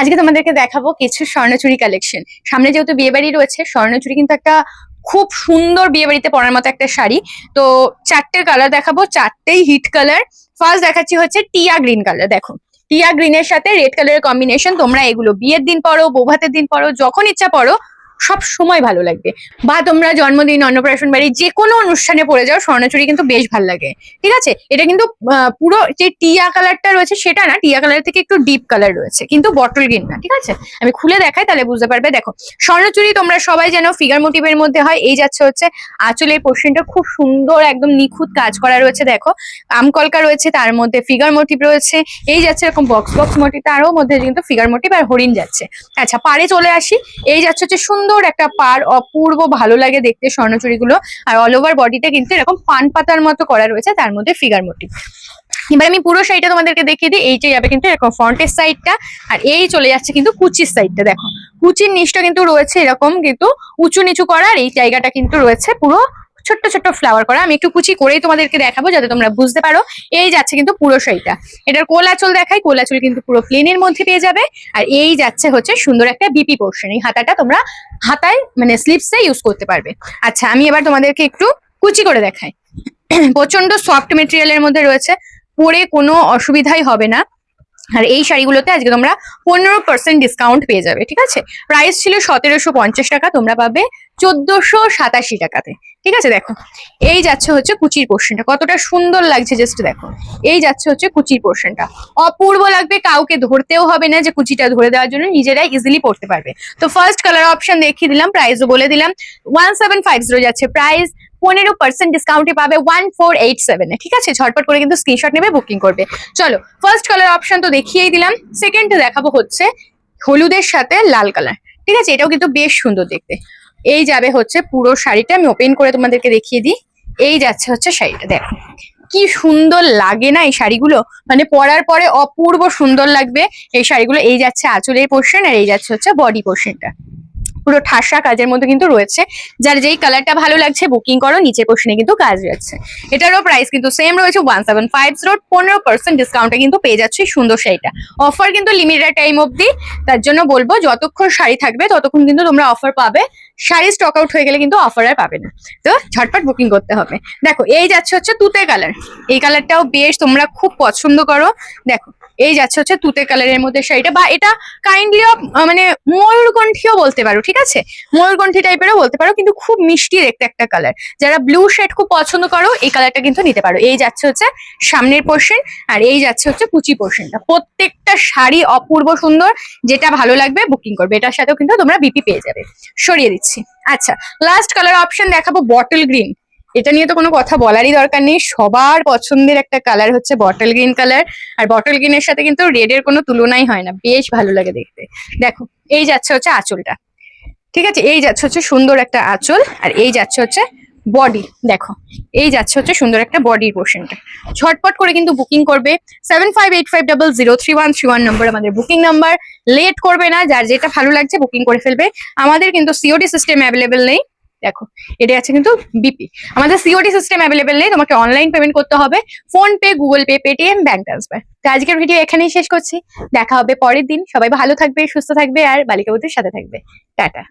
আজকে তোমাদেরকে দেখাবো কিছু স্বর্ণচুরি কালেকশন সামনে যেহেতু বিয়ে বাড়ি রয়েছে, স্বর্ণচুরি কিন্তু একটা খুব সুন্দর বিয়ে বাড়িতে পরার মতো একটা শাড়ি। তো চারটে কালার দেখাবো, চারটেই হিট কালার ফার্স্ট দেখাচ্ছি হচ্ছে টিয়া গ্রিন কালার দেখো। টিয়া গ্রিনের সাথে রেড কালারের কম্বিনেশন তোমরা এগুলো বিয়ের দিন পরো, বোভাতের দিন পরো, যখন ইচ্ছা পরো। সব সময় ভালো লাগবে। বা তোমরা জন্মদিন, অন্নপ্রাশন বাড়ি যে কোনো অনুষ্ঠানে পরে যাও, স্বর্ণচুরি কিন্তু বেশ ভালো লাগে। ঠিক আছে? এটা কিন্তু পুরো যে টিয়া কালারটা রয়েছে সেটা না, টিয়া কালার থেকে একটু ডিপ কালার রয়েছে, কিন্তু বটল গ্রিন না, ঠিক আছে? আমি খুলে দেখাই, তাহলে বুঝতে পারবে। দেখো, স্বর্ণচুরি তোমরা সবাই যেন ফিগার মোটিভের মধ্যে হয়, এই যাচ্ছে হচ্ছে আঁচলের পোর্শনটা খুব সুন্দর একদম নিখুঁত কাজ করা রয়েছে, দেখো। আমকলকা রয়েছে, তার মধ্যে ফিগার মোটিভ রয়েছে, এই যাচ্ছে এরকম বক্স বক্স মোটিভ তারও মধ্যে কিন্তু ফিগার মোটিভ আর হরিণ যাচ্ছে। আচ্ছা পারে চলে আসি, এই যাচ্ছে হচ্ছে সুন্দর একটা পার অপূর্ব ভালো লাগে দেখতে স্বর্ণচুরিগুলো আর অল ওভার বডিটা কিন্তু এরকম পান পাতার মতো করা রয়েছে, তার মধ্যে ফিগার মোটিভ এবার আমি পুরো শাড়িটা তোমাদেরকে দেখিয়ে দিই, এইটাই যাবে কিন্তু এরকম ফ্রন্টের সাইডটা আর এই চলে যাচ্ছে কিন্তু কুচির সাইডটা দেখো। কুচির নিচটা কিন্তু রয়েছে এরকম কিন্তু উঁচু নিচু করার, এই জায়গাটা কিন্তু রয়েছে পুরো ছোট্ট ছোট্ট ফ্লাওয়ার করা। আমি একটু কুচি করেই তোমাদেরকে দেখাবো যাতে তোমরা বুঝতে পারো। এই যাচ্ছে কিন্তু পুরো শাড়িটা এটার কোলাচল দেখাই, কোলাচল কিন্তু পুরো প্লেনের মধ্যে পেয়ে যাবে। আর এই যাচ্ছে হচ্ছে সুন্দর একটা বিপি পোর্শন এই হাতাটা তোমরা হাতায় মানে স্লিপসে ইউজ করতে পারবে। আচ্ছা আমি এবার তোমাদেরকে একটু কুচি করে দেখাই। প্রচণ্ড সফট মেটেরিয়ালের মধ্যে রয়েছে। পরে কোনো অসুবিধাই হবে না। আর এই শাড়িগুলোতে আজকে তোমরা পনেরো পার্সেন্ট ডিসকাউন্ট পেয়ে যাবে, ঠিক আছে? প্রাইস ছিল সতেরোশো পঞ্চাশ টাকা, তোমরা পাবে চোদ্দশো সাতাশি টাকাতে, ঠিক আছে? দেখো, এই যাচ্ছে হচ্ছে কুচির পোর্শনটা কতটা সুন্দর লাগছে জাস্ট দেখো। এই যাচ্ছে হচ্ছে কুচির পোর্শনটা অপূর্ব লাগবে, কাউকে ধরতেও হবে না যে কুচিটা ধরে দেওয়ার জন্য, নিজেরাই ইজিলি পড়তে পারবে। তো ফার্স্ট কালার অপশন দেখিয়ে দিলাম প্রাইসও বলে দিলাম। ওয়ান সেভেন ফাইভ জিরো যাচ্ছে প্রাইস পনেরো পার্সেন্ট ডিসকাউন্টে পাবে ওয়ান ফোর এইট সেভেনে ঠিক আছে? ঝটপট করে কিন্তু স্ক্রিনশট নেবে বুকিং করবে। চলো ফার্স্ট কালার অপশন তো দেখিয়েই দিলাম। সেকেন্ড দেখাবো হচ্ছে হলুদের সাথে লাল কালার ঠিক আছে? এটাও কিন্তু বেশ সুন্দর দেখতে। এই যাবে হচ্ছে পুরো শাড়িটা। আমি ওপেন করে তোমাদেরকে দেখিয়ে দিই। এই যাচ্ছে হচ্ছে শাড়িটা। দেখো, কি সুন্দর লাগে না এই শাড়িগুলো? মানে পরার পরে অপূর্ব সুন্দর লাগবে। এই শাড়িগুলো, এই যাচ্ছে আঁচলের পোর্শন আর এই যাচ্ছে হচ্ছে বডি পোর্শনটা পুরো ঠাসা কাজের মধ্যে কিন্তু রয়েছে। যার যেই কালারটা ভালো লাগছে বুকিং করো, নিচের পোর্শনে কিন্তু কাজ রয়েছে এটারও প্রাইস কিন্তু সেম রয়েছে ওয়ান সেভেন ফাইভ জিরো পনেরো পার্সেন্ট ডিসকাউন্টে কিন্তু পেয়ে যাচ্ছে সুন্দর শাড়িটা। অফার কিন্তু লিমিটেড টাইম অবধি। তার জন্য বলব, যতক্ষণ শাড়ি থাকবে, ততক্ষণ কিন্তু তোমরা অফার পাবে। শাড়ি স্টক আউট হয়ে গেলে কিন্তু অফার আর পাবে না। তো ঝটপট বুকিং করতে হবে। দেখো, এই যাচ্ছে হচ্ছে তুতে কালার এই কালারটাও বেশ তোমরা খুব পছন্দ করো। দেখো, এই যাচ্ছে হচ্ছে তুতে কালারের মধ্যে শাড়িটা। বা এটা কাইন্ডলি অফ মানে ময়ূরকণ্ঠীও বলতে পারো, ঠিক আছে ময়ূরকণ্ঠী টাইপেরও বলতে পারো, কিন্তু খুব মিষ্টি দেখতে একটা কালার যারা ব্লু শেড খুব পছন্দ করো, এই কালারটা কিন্তু নিতে পারো। এই যাচ্ছে হচ্ছে সামনের পোর্শন আর এই যাচ্ছে হচ্ছে কুচি পোর্শনটা প্রত্যেকটা শাড়ি অপূর্ব সুন্দর, যেটা ভালো লাগবে বুকিং করবে। এটার সাথেও কিন্তু তোমরা বিপি পেয়ে যাবে। সরিয়ে দিচ্ছি। আচ্ছা লাস্ট কালার অপশন দেখাবো বটল গ্রিন এটা নিয়ে তো কোনো কথা বলারই দরকার নেই। সবার পছন্দের একটা কালার হচ্ছে বটল গ্রিন কালার আর বটল গ্রিনের সাথে কিন্তু রেড এর কোনো তুলনাই হয় না। বেশ ভালো লাগে দেখতে। দেখো, এই যাচ্ছে হচ্ছে আঁচলটা। ঠিক আছে? এই যাচ্ছে হচ্ছে সুন্দর একটা আঁচল আর এই যাচ্ছে হচ্ছে বডি দেখো। এই যাচ্ছে হচ্ছে সুন্দর একটা বডির পোর্শনটা ঝটপট করে কিন্তু বুকিং করবে seven five eight five double zero three one three one number আমাদের বুকিং নাম্বার লেট করবে না, যার যেটা ভালো লাগছে বুকিং করে ফেলবে। আমাদের কিন্তু সিওডি সিস্টেম অ্যাভেলেবেল নেই। দেখো, এটা আছে কিন্তু বিপি আমাদের সিওডি সিস্টেম অ্যাভেলেবেল নেই, তোমাকে অনলাইন পেমেন্ট করতে হবে। PhonePe Google pay Paytm bank transfer তো আজকের ভিডিও এখানেই শেষ করছি। দেখা হবে পরের দিন। সবাই ভালো থাকবে, সুস্থ থাকবে আর বালিকা সাথে থাকবে। টাটা।